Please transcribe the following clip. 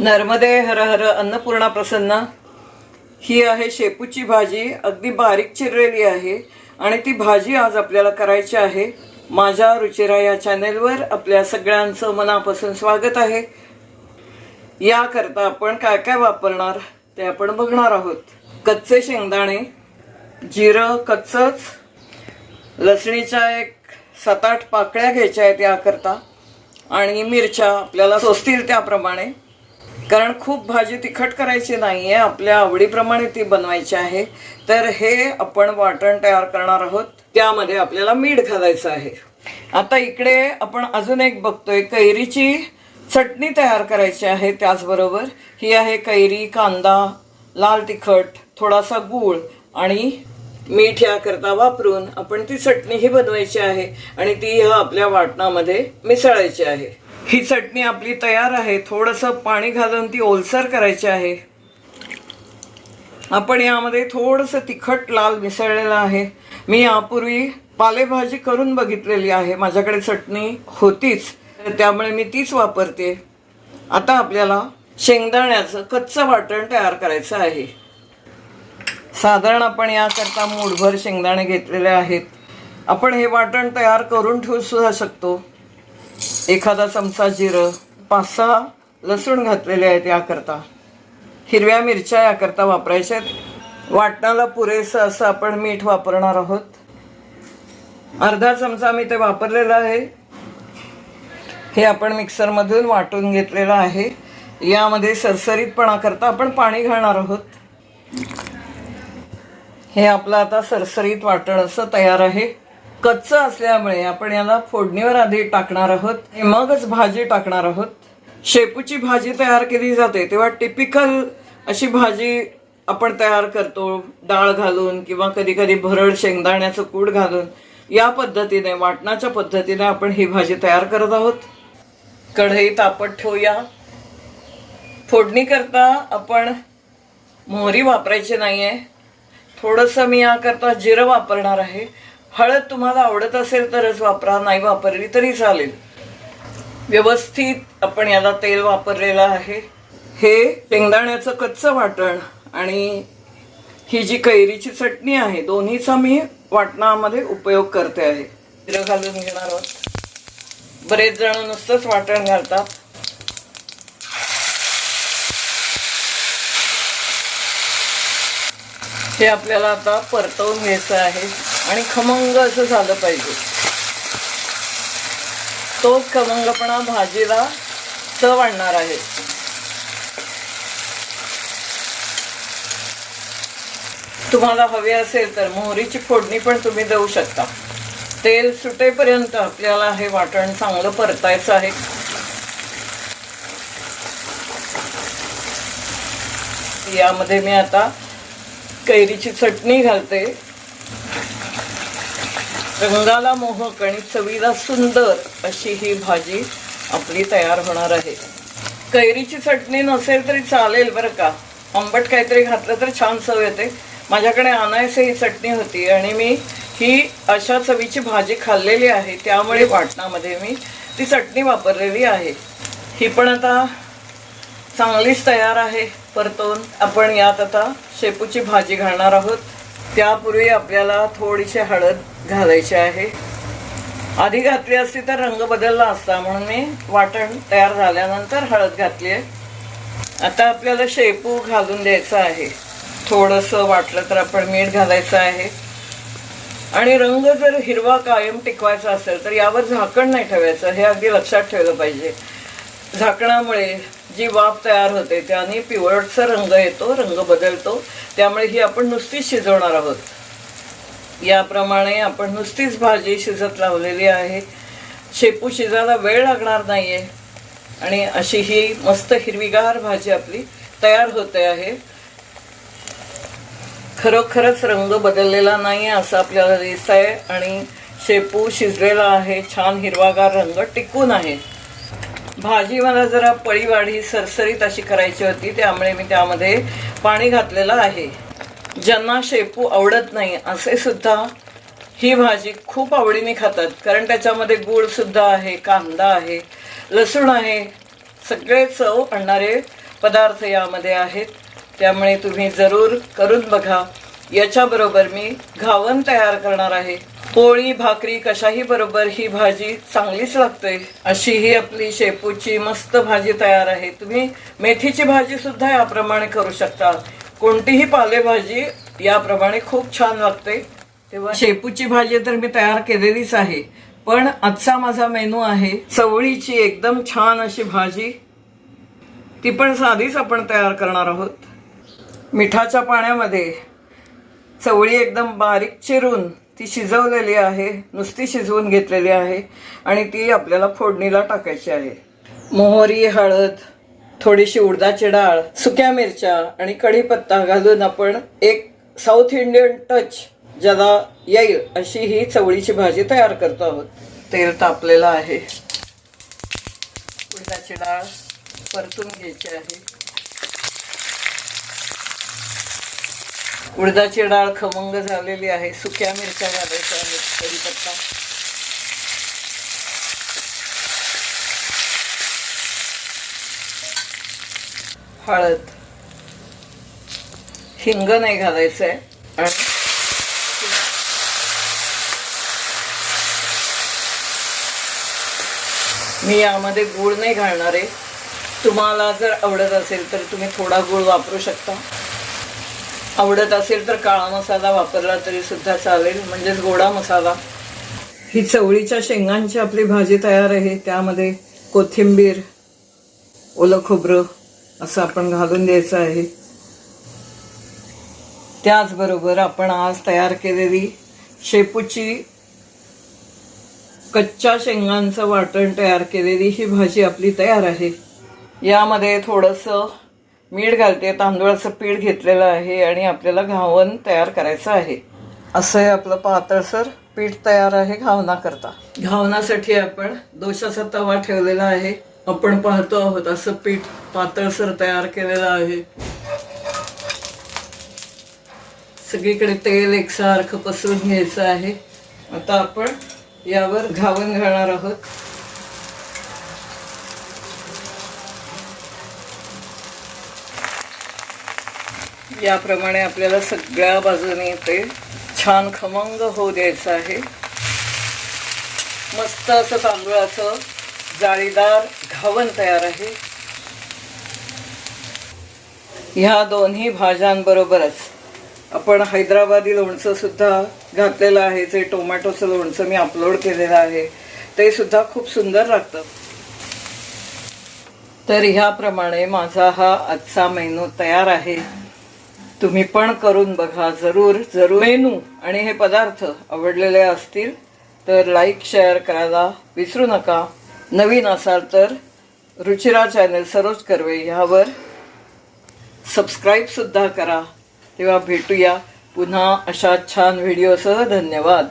नर्मदे हर हर अन्नपूर्णा प्रसन्न. ही आहे शेपूची भाजी अगदी बारीक चिरलेली आहे आणि ती भाजी आज आपल्याला करायची आहे. माझ्या रुचिरा या चॅनेलवर आपल्या सगळ्यांचं मनापासून स्वागत आहे. याकरता आपण काय काय वापरणार ते आपण बघणार आहोत. कच्चे शेंगदाणे जिरं कच्चंच. लसणीच्या एक सात आठ पाकळ्या घ्यायच्या आहेत याकरता. आणि मिरच्या आपल्याला सोसतील त्याप्रमाणे. कारण खूप भाजी तिखट करायची नाही आहे आपल्या आवडीप्रमाणे ती बनवायची आहे. तर हे आपण वाटण तयार करणार आहोत. त्यामध्ये आपल्याला मीठ घालायचं आहे. आता इकडे आपण अजून एक बघतोय कैरीची चटणी तयार करायची आहे त्याचबरोबर. ही आहे कैरी कांदा लाल तिखट थोडासा गूळ आणि मीठ याकरता वापरून आपण ती चटणीही बनवायची आहे आणि ती ह्या आपल्या वाटणामध्ये मिसळायची आहे. ही चटणी आपली तयार आहे. थोडंसं पाणी घालून ती ओलसर करायची आहे. आपण यामध्ये थोडंसं तिखट लाल मिसळलेलं आहे. मी यापूर्वी पालेभाजी करून बघितलेली आहे. माझ्याकडे चटणी होतीच. त्यामुळे मी तीच वापरते. आता आपल्याला शेंगदाण्याचं कच्चं वाटण तयार करायचं आहे. साधारण आपण याकरता मूठभर शेंगदाणे घेतलेले आहेत. आपण हे वाटण तयार करून ठेवू सुद्धा शकतो. एखादा चमचा जिरं पाच सहा लसूण घातलेले आहेत याकरता. हिरव्या मिरच्या याकरता वापरायच्या आहेत. वाटणाला पुरेसं असं आपण मीठ वापरणार आहोत. अर्धा चमचा मी ते वापरलेलं आहे. हे आपण मिक्सरमधून वाटून घेतलेलं आहे. यामध्ये सरसरीतपणा करता आपण पाणी घालणार आहोत. हे आपलं आता सरसरीत वाटण असं तयार आहे. कच्चं असल्यामुळे आपण याला फोडणीवर आधी टाकणार आहोत. आणि मगच भाजी टाकणार आहोत. शेपूची भाजी तयार केली जाते. तेव्हा टिपिकल अशी भाजी आपण तयार करतो. डाळ घालून किंवा कधी कधी भरड शेंगदाण्याचं कूड घालून. या पद्धतीने वाटणाच्या पद्धतीने आपण ही भाजी तयार करत आहोत. कढई तापत ठेवूया. फोडणी करता आपण मोहरी वापरायची नाही आहे थोडंसं मी याकरता जिरं वापरणार आहे. हळद तुम्हाला आवडत असेल तरच वापरा नाही वापरली तरी चालेल. व्यवस्थित आपण याला तेल वापरलेलं आहे. हे शेंगदाण्याचं कच्चं वाटण आणि ही जी कैरीची चटणी आहे दोन्हीचा मी वाटणामध्ये उपयोग करते आहे. जिरं घालून घेणार आहोत. बरेच जण नुसतंच वाटण घालतात. हे आपल्याला आता परतवून घ्यायचं आहे आणि खमंग असं झालं पाहिजे. तोच खमंगपणा भाजीला चव आणणार आहे. तुम्हाला हवे असेल तर मोहरीची फोडणी पण तुम्ही देऊ शकता. तेल सुटेपर्यंत आपल्याला हे वाटण चांगलं परतायचं आहे. यामध्ये मी आता कैरीची चटणी घालते. रंगाला मोहक आणि चवीला सुंदर अशी ही भाजी आपली तयार होणार आहे. कैरीची चटणी नसेल तरी चालेल बरं का. आंबट काहीतरी घातलं तर छान चव येते. माझ्याकडे आणायचं ही चटणी होती आणि मी ही अशा चवीची भाजी खाल्लेली आहे. त्यामुळे वाटणामध्ये मी ती चटणी वापरलेली आहे. ही पण आता चांगलीच तयार आहे. परतून आपण यात आता शेपूची भाजी घालणार आहोत. त्यापूर्वी आपल्याला थोडीशी हळद घालायची आहे. आधी घातली असती तर रंग बदलला असता म्हणून मी वाटण तयार झाल्यानंतर हळद घातली आहे. आता आपल्याला शेपू घालून द्यायचं आहे. थोडंसं वाटलं तर आपण मीठ घालायचं आहे. आणि रंग जर हिरवा कायम टिकवायचा असेल तर यावर झाकण नाही ठेवायचं हे अगदी लक्षात ठेवलं पाहिजे. झाकणामुळे जी वाफ तयार होते त्याने पिवळटचा रंग येतो रंग बदलतो. त्यामुळे ही आपण नुसतीच शिजवणार आहोत. याप्रमाणे आपण नुसतीच भाजी शिजत लावलेली आहे. शेपू शिजायला वेळ लागणार नाही आहे आणि अशी ही मस्त हिरवीगार भाजी आपली तयार होते आहे. खरोखरच रंग बदललेला नाही आहे असं आपल्याला दिसत आहे आणि शेपू शिजलेला आहे. छान हिरवागार रंग टिकून आहे. भाजी मला जरा पळीवाढी सरसरीत अशी करायची होती त्यामुळे मी त्यामध्ये पाणी घातलेलं आहे. ज्यांना शेपू आवडत नाही असे सुद्धा ही भाजी खूप आवडीने खातात. कारण त्याच्यामध्ये गूळसुद्धा आहे कांदा आहे लसूण आहे सगळे चव आणणारे पदार्थ यामध्ये आहेत. त्यामुळे तुम्ही जरूर करून बघा. याच्याबरोबर मी घावन तयार करणार आहे. पोळी भाकरी कशाही बरोबर ही भाजी चांगलीच लागते. अशी ही आपली शेपूची मस्त भाजी तयार आहे. तुम्ही मेथीची भाजी सुद्धा याप्रमाणे करू शकता. कोणतीही पालेभाजी याप्रमाणे खूप छान लागते. तेव्हा शेपूची भाजी तर मी तयार केलेलीच आहे. पण आजचा माझा मेनू आहे चवळीची एकदम छान अशी भाजी. ती पण साधीच आपण तयार करणार आहोत. मिठाच्या पाण्यामध्ये चवळी एकदम बारीक चिरून ती शिजवलेली आहे नुसती शिजवून घेतलेली आहे आणि ती आपल्याला फोडणीला टाकायची आहे. मोहरी हळद थोडीशी उडदाची डाळ सुक्या मिरच्या आणि कढीपत्ता घालून आपण एक साऊथ इंडियन टच ज्याला येईल अशी ही चवळीची भाजी तयार करतो आहोत. तेल तापलेलं आहे. उडदाची डाळ परतून घ्यायची आहे. उडदाची डाळ खमंग झालेली आहे. सुक्या मिरच्या घालायच्या आहेत. कढीपत्ता. हळद. हिंग नाही घालायचं आहे आणि मी यामध्ये गूळ नाही घालणार आहे. तुम्हाला जर आवडत असेल तर तुम्ही थोडा गूळ वापरू शकता. आवडत असेल तर काळा मसाला वापरला तरी सुद्धा चालेल म्हणजेच गोडा मसाला. ही चवळीच्या शेंगांची आपली भाजी तयार आहे त्यामध्ये कोथिंबीर ओलं खोबरं असं आपण घालून द्यायचं आहे. त्याचबरोबर आपण आज तयार केलेली शेपूची कच्च्या शेंगांचं वाटण तयार केलेली ही भाजी आपली तयार आहे. यामध्ये थोडंसं मीठ घालते तांदूळाचं पीठ घेतलेलं आहे आणि आपल्याला घावन तयार करायचं आहे. असं आहे आपलं पातळसर पीठ तयार आहे घावनाकरता. घावनासाठी आपण दोशाचा तवा ठेवलेला आहे. आपण पाहतो आहोत असं पीठ पातळसर तयार केलेलं आहे. सगळीकडे तेल एकसारखं पसरून घ्यायचं आहे. आता आपण यावर घावन घालणार आहोत. याप्रमाणे आपल्याला सगळ्या बाजूने ते छान खमंग होऊ द्यायचं आहे. मस्त असं तांदूळाचं जाळीदार घावन तयार आहे. ह्या दोन्ही भाज्यांबरोबरच आपण हैदराबादी लोणचं सुद्धा घातलेलं आहे. जे टोमॅटोचं लोणचं मी अपलोड केलेलं आहे ते सुद्धा खूप सुंदर लागतं. तर ह्याप्रमाणे माझा हा आजचा मेनू तयार आहे. तुम्ही पण करून बघा जरूर जरूर. मेनू आणि हे पदार्थ आवडलेले असतील तर लाईक शेअर करायला विसरू नका. नवीन असाल तर रुचिरा चॅनल सरोज कर्वे ह्यावर सबस्क्राईबसुद्धा करा. तेव्हा भेटूया पुन्हा अशा छान व्हिडिओसह धन्यवाद.